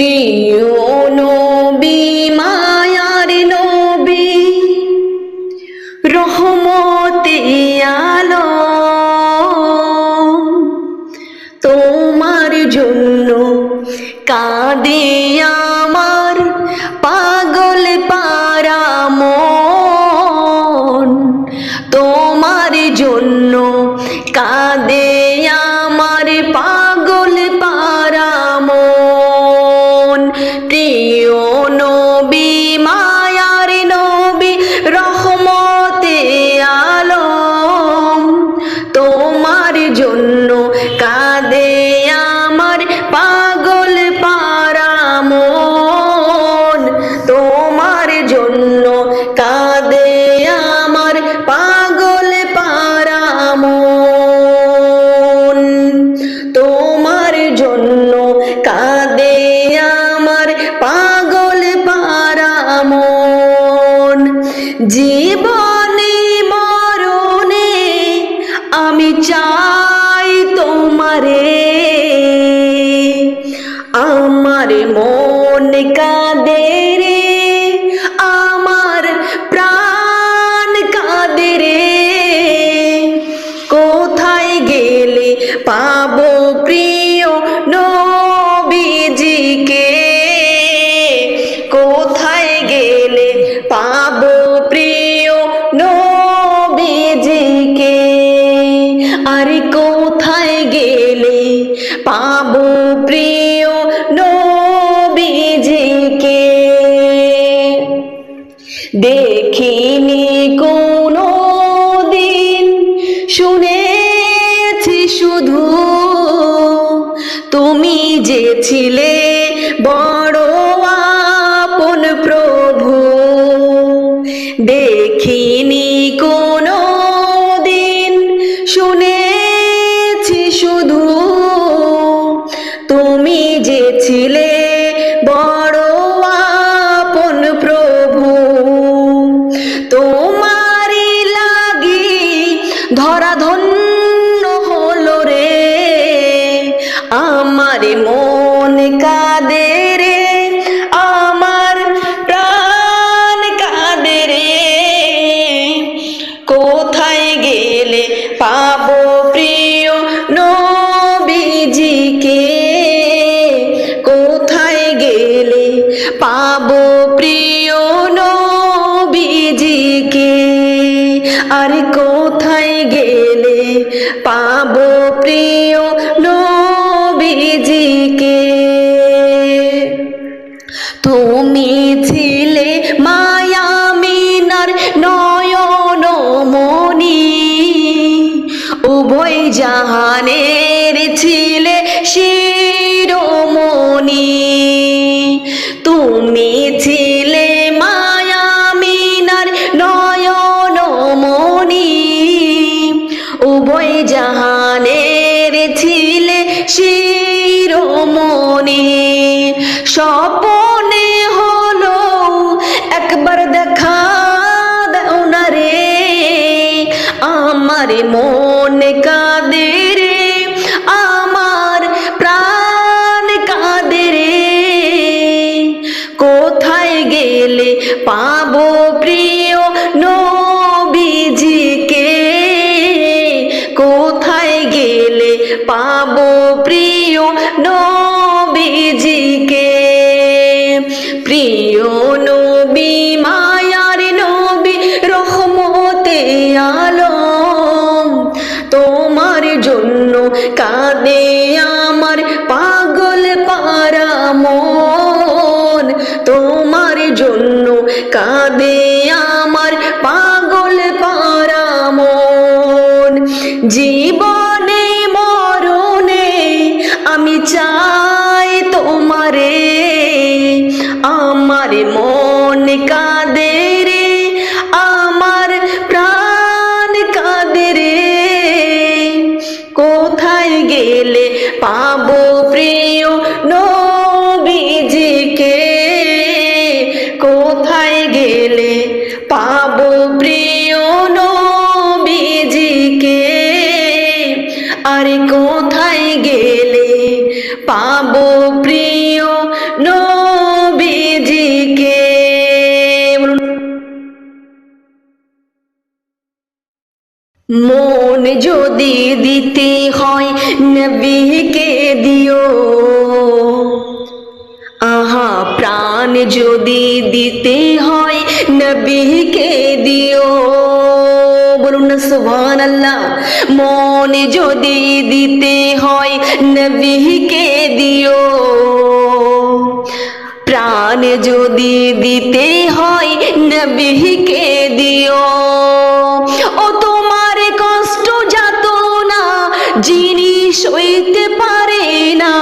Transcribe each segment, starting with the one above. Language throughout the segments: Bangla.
প্রিয় নবী, মায়ার নবী, রহমতে আলো তোমার জন্য কাঁদে আমার পাগল পারাম তোমার জন্য কাঁদে কাঁদে আমার পাগল পারাম তোমার জন্য কাঁদে আমার পাগল পারাম জীবনে মরণে আমি চাই তোমারে। আমার মন কাদের মন আমার মন কাঁদে। যদি দিতে হয় নবীকে দিও আহা প্রাণ যদি দিতে হয় নবীকে দিও বলুন না সুবহান আল্লাহ মন যদি দিতে হয় নবীকে দিও প্রাণ যদি দিতে হয় নবীকে দিও ও তোমার কষ্ট যাত না যিনি সইতে পারে না।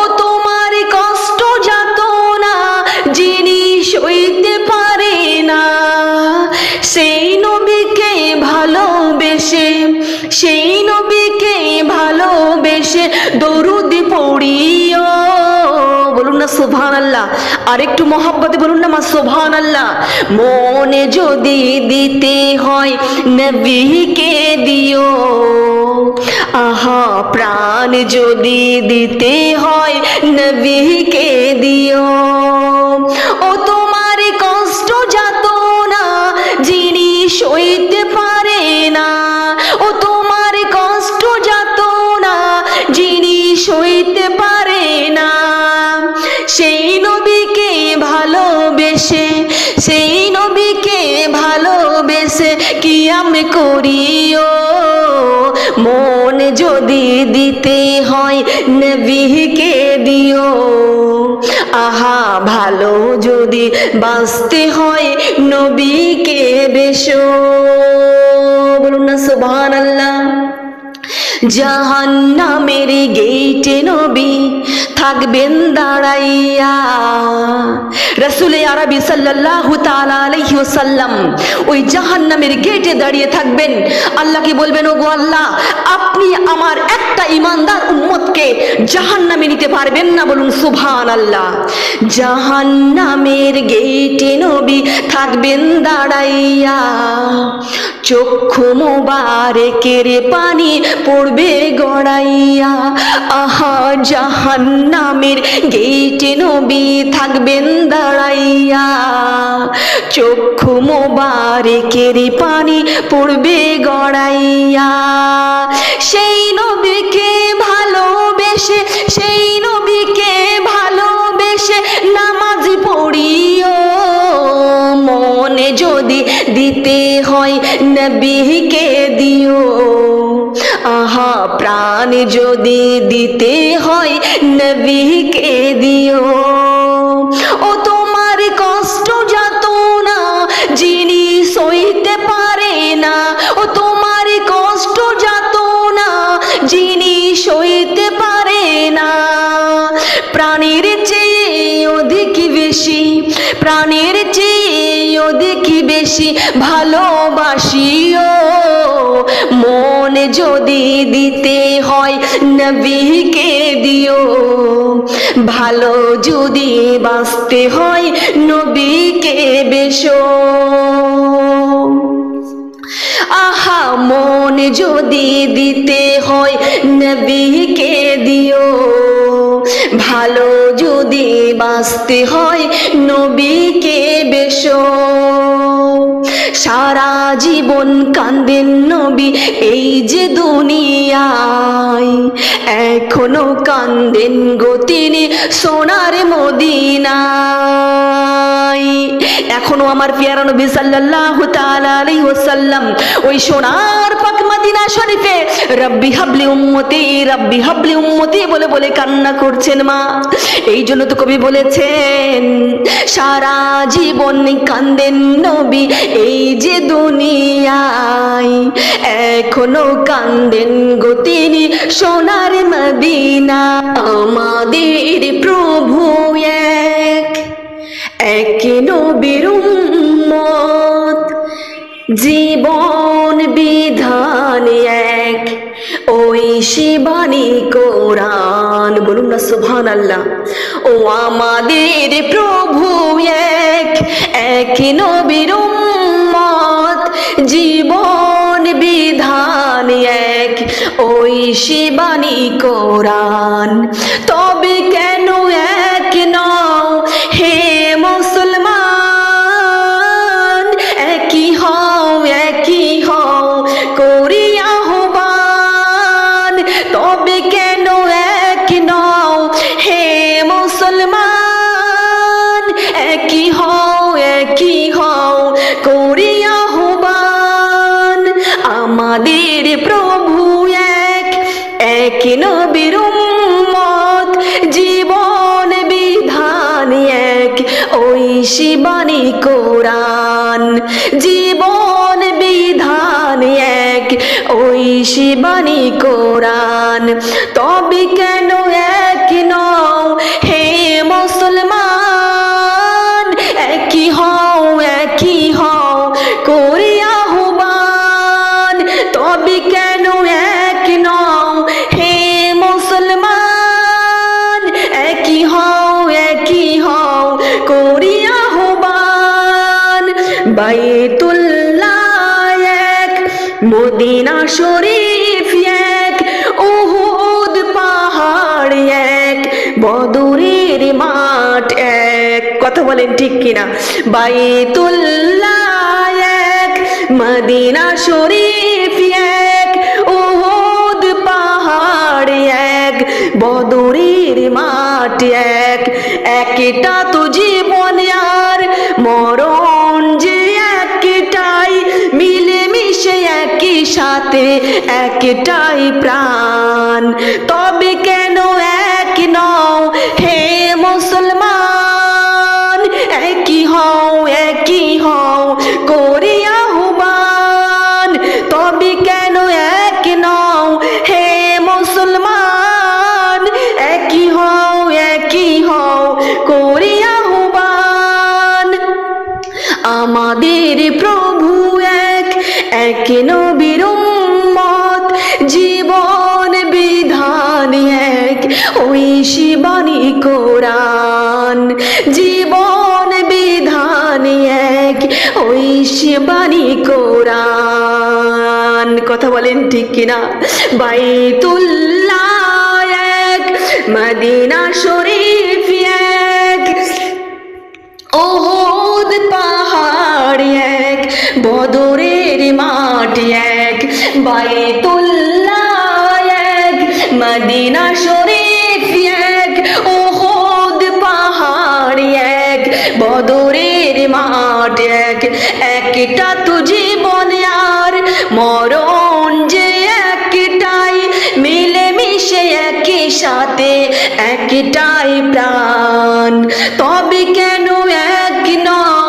ও, তোমার কষ্ট যাত না যিনি সইতে পারে না। সেই নবীকে ভালোবেসে, সেই নবীকে ভালোবেসে দরুদ পড়িও। বলুন না সোভান আল্লাহ আর একটু মহাব্বতে বলুন না, মা সোভান আল্লাহ মনে যদি দিতে হয়, নবীকে দিও। আহা, প্রাণ যদি দিতে হয় নবীকে দিও। ও তোমার কষ্ট যাত না, যিনি সইতে পারে না। ও তোমার কষ্ট যাত না, যিনি সইতে পারে না। সেই নবীকে ভালোবেসে, সেই নবীকে ভালোবেসে কি আমি করিও। যদি দিতে হয়, নবীকে দিও। আহা, ভালো যদি বাঁচতে হয়, নবীকে বেশো। বলুন না সুবহান আল্লাহ জাহান্নামের গেইটে নবী থাকবেন দাঁড়াইয়া। রসুলে আরবি আলাইহি ওয়াসাল্লাম ওই জাহান্নামের গেটে দাঁড়িয়ে থাকবেন। আল্লাহকে বলবেন, ওগো আল্লাহ, আপনি আমার একটা ইমানদার উম্মতকে জাহান্নামে নিতে পারবেন না। বলুন সুভান আল্লাহ জাহান্নামের গেটে নবী থাকবেন দাঁড়াইয়া। চক্ষু মোবারেকের পানি পড়বে গড়াইয়া। আহা, জাহান্নামের গেইটে নবী থাকবেন দাঁড়াইয়া চক্ষু মোবারেকের পানি পড়বে গড়াইয়া। সেই নবীকে ভালোবেসে, সেই নবীকে ভালোবেসে নামাজ পড়িও। মনে যদি দিতে হয় নবীকে দিও। আহা, প্রাণ যদি দিতে হয় নবীকে দিও। ও তোমার প্রাণের চেয়েও দেখি বেশি ভালোবাসিও। মন যদি দিতে হয় নবীকে দিও। ভালো যদি বাঁচতে হয় নবীকে বেশো। আহা, মন যদি দিতে হয় নবীকে দিও। ভালো যদি বাঁচতে হয় নবীকে বেশ। সারা জীবন কান্দেন নবী এই যে দুনিয়ায়। এখনও কান্দেন গতিনি তিনি সোনার মদিনায়। এখনও আমার পিয়ারা নবী সাল্লাল্লাহু তাআলা আলাইহি ওয়াসাল্লাম ওই সোনার পাক মদিনা শরীফে, রব্বি হাবলি উম্মতি, রব্বি হাবলি উম্মতি বলে বলে কান্না করছেন মা। এই জন্য তো কবি বলেছেন, সারা জীবন কান্দেন নবী, এই যে দুনিয়ায় এখনও কান্দেন গো তিনি সোনার মদিনা, আমাদের নবীর উম্মত। জীবন বিধান এক, ওই শিবানী কোরআন। বলুন না সুবহান আল্লাহ ও আমাদের প্রভু এক এক নবীর উম্মত। জীবন বিধান এক, ওই শিবানী কোরআন। তবে আমাদের প্রভু এক এক নবীর উম্মত, জীবন বিধান এক, ওই শিবানী কোরআন। জীবন বিধান এক, ওই শিবানী কোরআন। তবে কেন মদিনা শরীফ এক, উহুদ পাহাড় এক, বদরের মাঠ এক। কথা বলেন ঠিক কিনা? বাইতুল্লাহ এক, মদিনা শরীফ এক, উহুদ পাহাড় এক, বদরের মাঠ এক। একটা তো জীবন সাথে একটাই প্রাণ। তবে কেন এক নও হে বলেন ঠিক কিনা? বাইতুল্লাহ এক, মদিনা শরীফ এক, ওহুদ পাহাড় এক, বদরের মাঠ এক, বাইতুল্লাহ এক, মদিনা শরীফ এক, ওহুদ পাহাড় এক, বদরের মাঠ এক। একটা তো জীবন আর মরণ সাথে একটাই প্রাণ। তবে কেন এক নয়?